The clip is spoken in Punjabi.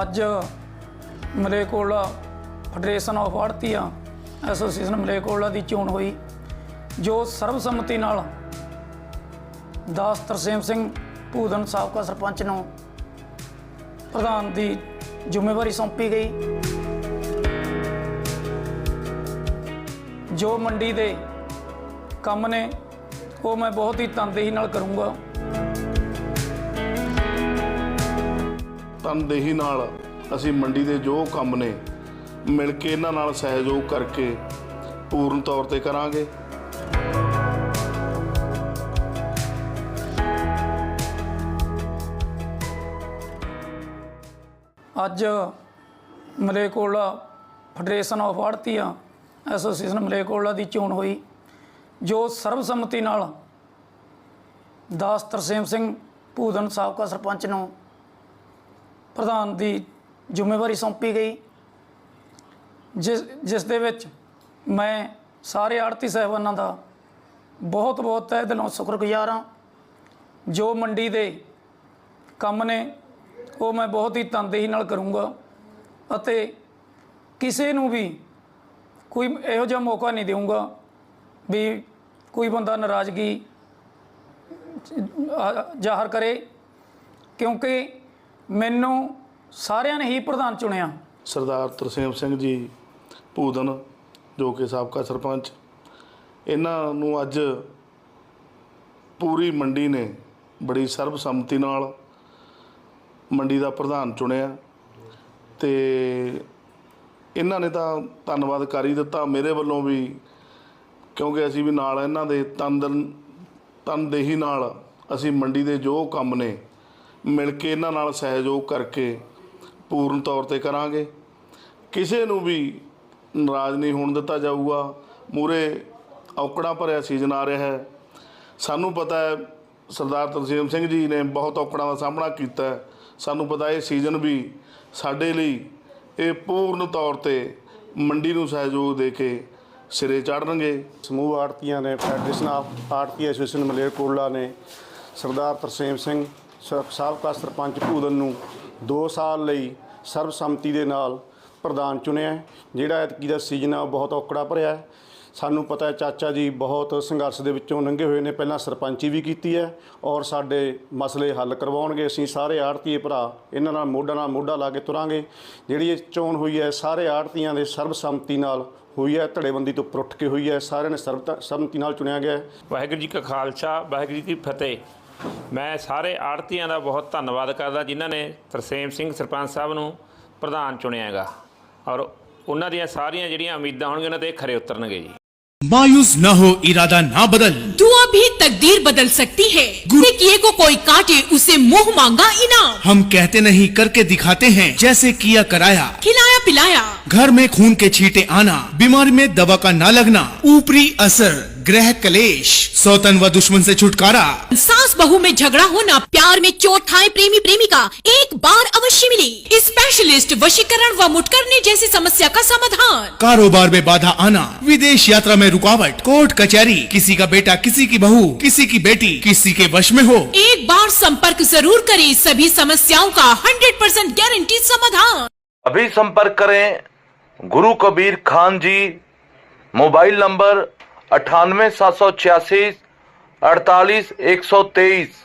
ਅੱਜ ਮਲੇਕੋਲਾ ਫੈਡਰੇਸ਼ਨ ਆਫ ਆੜਤੀਆ ਐਸੋਸੀਏਸ਼ਨ ਮਲੇਕੋਲਾ ਦੀ ਚੋਣ ਹੋਈ, ਜੋ ਸਰਬਸੰਮਤੀ ਨਾਲ ਦਾਸ ਤਰਸੇਮ ਸਿੰਘ ਭੂਦਨ ਸਾਬਕਾ ਸਰਪੰਚ ਨੂੰ ਪ੍ਰਧਾਨ ਦੀ ਜ਼ਿੰਮੇਵਾਰੀ ਸੌਂਪੀ ਗਈ। ਜੋ ਮੰਡੀ ਦੇ ਕੰਮ ਨੇ, ਉਹ ਮੈਂ ਬਹੁਤ ਹੀ ਤਨਦੇਹੀ ਨਾਲ ਕਰੂੰਗਾ। ਤਨਦੇਹੀ ਨਾਲ ਅਸੀਂ ਮੰਡੀ ਦੇ ਜੋ ਕੰਮ ਨੇ, ਮਿਲ ਕੇ ਇਹਨਾਂ ਨਾਲ ਸਹਿਯੋਗ ਕਰਕੇ ਪੂਰਨ ਤੌਰ ਤੇ ਕਰਾਂਗੇ। ਅੱਜ ਮਲੇਕੋਲਾ ਫੈਡਰੇਸ਼ਨ ਆਫ ਆੜਤੀਆ ਐਸੋਸੀਏਸ਼ਨ ਮਲੇਕੋਲਾ ਦੀ ਚੋਣ ਹੋਈ, ਜੋ ਸਰਬਸੰਮਤੀ ਨਾਲ ਦਾਸ ਤਰਸੇਮ ਸਿੰਘ ਭੂਦਨ ਸਾਬਕਾ ਸਰਪੰਚ ਨੂੰ ਪ੍ਰਧਾਨ ਦੀ ਜ਼ਿੰਮੇਵਾਰੀ ਸੌਂਪੀ ਗਈ। ਜਿਸ ਜਿਸ ਦੇ ਵਿੱਚ ਮੈਂ ਸਾਰੇ ਆੜਤੀ ਸਾਹਿਬਾਨਾਂ ਦਾ ਬਹੁਤ ਬਹੁਤ ਤਹਿ ਦਿਲੋਂ ਸ਼ੁਕਰਗੁਜ਼ਾਰ ਹਾਂ। ਜੋ ਮੰਡੀ ਦੇ ਕੰਮ ਨੇ, ਉਹ ਮੈਂ ਬਹੁਤ ਹੀ ਤਨਦੇਹੀ ਨਾਲ ਕਰੂੰਗਾ ਅਤੇ ਕਿਸੇ ਨੂੰ ਵੀ ਕੋਈ ਇਹੋ ਜਿਹਾ ਮੌਕਾ ਨਹੀਂ ਦੇਵਾਂਗਾ ਵੀ ਕੋਈ ਬੰਦਾ ਨਾਰਾਜ਼ਗੀ ਜ਼ਾਹਰ ਕਰੇ। ਕਿਉਂਕਿ ਮੈਨੂੰ ਸਾਰਿਆਂ ਨੇ ਹੀ ਪ੍ਰਧਾਨ ਚੁਣਿਆ। ਸਰਦਾਰ ਤਰਸੇਮ ਸਿੰਘ ਜੀ ਭੂਦਨ, ਜੋ ਕਿ ਸਾਬਕਾ ਸਰਪੰਚ, ਇਹਨਾਂ ਨੂੰ ਅੱਜ ਪੂਰੀ ਮੰਡੀ ਨੇ ਬੜੀ ਸਰਬਸੰਮਤੀ ਨਾਲ ਮੰਡੀ ਦਾ ਪ੍ਰਧਾਨ ਚੁਣਿਆ ਤੇ ਇਹਨਾਂ ਨੇ ਤਾਂ ਧੰਨਵਾਦ ਕਰ ਹੀ ਦਿੱਤਾ ਮੇਰੇ ਵੱਲੋਂ ਵੀ, ਕਿਉਂਕਿ ਅਸੀਂ ਵੀ ਨਾਲ ਇਹਨਾਂ ਦੇ ਤਨਦਨ ਤਨਦੇਹੀ ਨਾਲ ਅਸੀਂ ਮੰਡੀ ਦੇ ਜੋ ਕੰਮ ਨੇ ਮਿਲ ਕੇ ਇਹਨਾਂ ਨਾਲ ਸਹਿਯੋਗ ਕਰਕੇ ਪੂਰਨ ਤੌਰ ਤੇ ਕਰਾਂਗੇ। ਕਿਸੇ ਨੂੰ ਵੀ ਨਾਰਾਜ਼ ਨਹੀਂ ਹੋਣ ਦਿੱਤਾ ਜਾਊਗਾ। ਮੂਰੇ ਔਕੜਾਂ ਭਰਿਆ ਸੀਜ਼ਨ ਆ ਰਿਹਾ ਹੈ। ਸਾਨੂੰ ਪਤਾ ਹੈ, ਸਰਦਾਰ ਤਰਸੇਮ ਸਿੰਘ ਜੀ ਨੇ ਬਹੁਤ ਔਕੜਾਂ ਦਾ ਸਾਹਮਣਾ ਕੀਤਾ ਹੈ। ਸਾਨੂੰ ਪਤਾ ਇਹ ਸੀਜ਼ਨ ਵੀ ਸਾਡੇ ਲਈ ਇਹ ਪੂਰਨ ਤੌਰ ਤੇ ਮੰਡੀ ਨੂੰ ਸਹਿਯੋਗ ਦੇ ਕੇ ਸਿਰੇ ਚੜ੍ਹਨਗੇ। ਸਮੂਹ ਆੜਤੀਆਂ ਨੇ, ਫੈਡਰੇਸ਼ਨ ਆਫ ਆੜਤੀ ਐਸੋਸੀਏਸ਼ਨ ਮਲੇਰਕੋਟਲਾ ਨੇ ਸਰਦਾਰ ਤਰਸੇਮ ਸਿੰਘ ਸਾਬਕਾ ਸਰਪੰਚ ਭੂਦਨ ਨੂੰ 2 ਸਾਲ ਲਈ ਸਰਬਸੰਮਤੀ ਦੇ ਨਾਲ ਪ੍ਰਧਾਨ ਚੁਣਿਆ ਜਿਹੜਾ ਐਤਕੀ ਦਾ ਸੀਜ਼ਨ ਆ ਉਹ ਬਹੁਤ ਔਕੜਾ ਭਰਿਆ ਸਾਨੂੰ ਪਤਾ ਹੈ ਚਾਚਾ ਜੀ ਬਹੁਤ ਸੰਘਰਸ਼ ਦੇ ਵਿੱਚੋਂ ਲੰਘੇ ਹੋਏ ਨੇ, ਪਹਿਲਾਂ ਸਰਪੰਚੀ ਵੀ ਕੀਤੀ ਹੈ ਔਰ ਸਾਡੇ ਮਸਲੇ ਹੱਲ ਕਰਵਾਉਣਗੇ। ਅਸੀਂ ਸਾਰੇ ਆੜਤੀਏ ਭਰਾ ਇਹਨਾਂ ਨਾਲ ਮੋਢਾ ਨਾਲ ਮੋਢਾ ਲਾ ਕੇ ਤੁਰਾਂਗੇ। ਜਿਹੜੀ ਇਹ ਚੋਣ ਹੋਈ ਹੈ, ਸਾਰੇ ਆੜਤੀਆਂ ਦੇ ਸਰਬਸੰਮਤੀ ਨਾਲ ਹੋਈ ਹੈ, ਧੜੇਬੰਦੀ ਤੋਂ ਉੱਠ ਕੇ ਹੋਈ ਹੈ, ਸਾਰਿਆਂ ਨੇ ਸਰਬਤਾ ਸਰਬਸੰਮਤੀ ਨਾਲ ਚੁਣਿਆ ਗਿਆ ਹੈ। ਵਾਹਿਗੁਰੂ ਜੀ ਕਾ ਖਾਲਸਾ, ਵਾਹਿਗੁਰੂ ਜੀ ਕੀ ਫਤਿਹ। ਮੈਂ ਸਾਰੇ ਆੜਤੀਆਂ ਦਾ ਬਹੁਤ ਧੰਨਵਾਦ ਕਰਦਾ ਜਿਨ੍ਹਾਂ ਨੇ ਤਰਸੇਮ ਸਿੰਘ ਸਰਪੰਚ ਸਾਹਿਬ ਨੂੰ ਪ੍ਰਧਾਨ ਚੁਣਿਆ ਹੈਗਾ ਔਰ ਉਹਨਾਂ ਦੀਆਂ ਸਾਰੀਆਂ ਜਿਹੜੀਆਂ ਉਮੀਦਾਂ ਹੋਣਗੀਆਂ ਉਹਨਾਂ ਤੇ ਖਰੇ ਉਤਰਨਗੇ ਜੀ मायूस न हो इरादा ना बदल दुआ भी तकदीर बदल सकती है गुरु किए को कोई काटे उसे मुंह मांगा इनाम हम कहते नहीं करके दिखाते हैं जैसे किया कराया खिलाया पिलाया घर में खून के छींटे आना बीमारी में दवा का ना लगना ऊपरी असर ग्रह कलेश। सौतन व दुश्मन से छुटकारा। सास बहू में झगड़ा होना प्यार में चोट खाए प्रेमी प्रेमिका एक बार अवश्य मिले। स्पेशलिस्ट वशीकरण व मुटकरने जैसी समस्या का समाधान। कारोबार में बाधा आना विदेश यात्रा में रुकावट कोर्ट कचहरी किसी का बेटा किसी की बहू किसी की बेटी किसी के वश में हो। एक बार संपर्क ज़रूर करें सभी समस्याओं का 100% परसेंट गारंटी समाधान। अभी संपर्क करें गुरु कबीर खान जी मोबाइल नंबर अठानवे सात सौ छियासी अड़तालीस एक सौ तेईस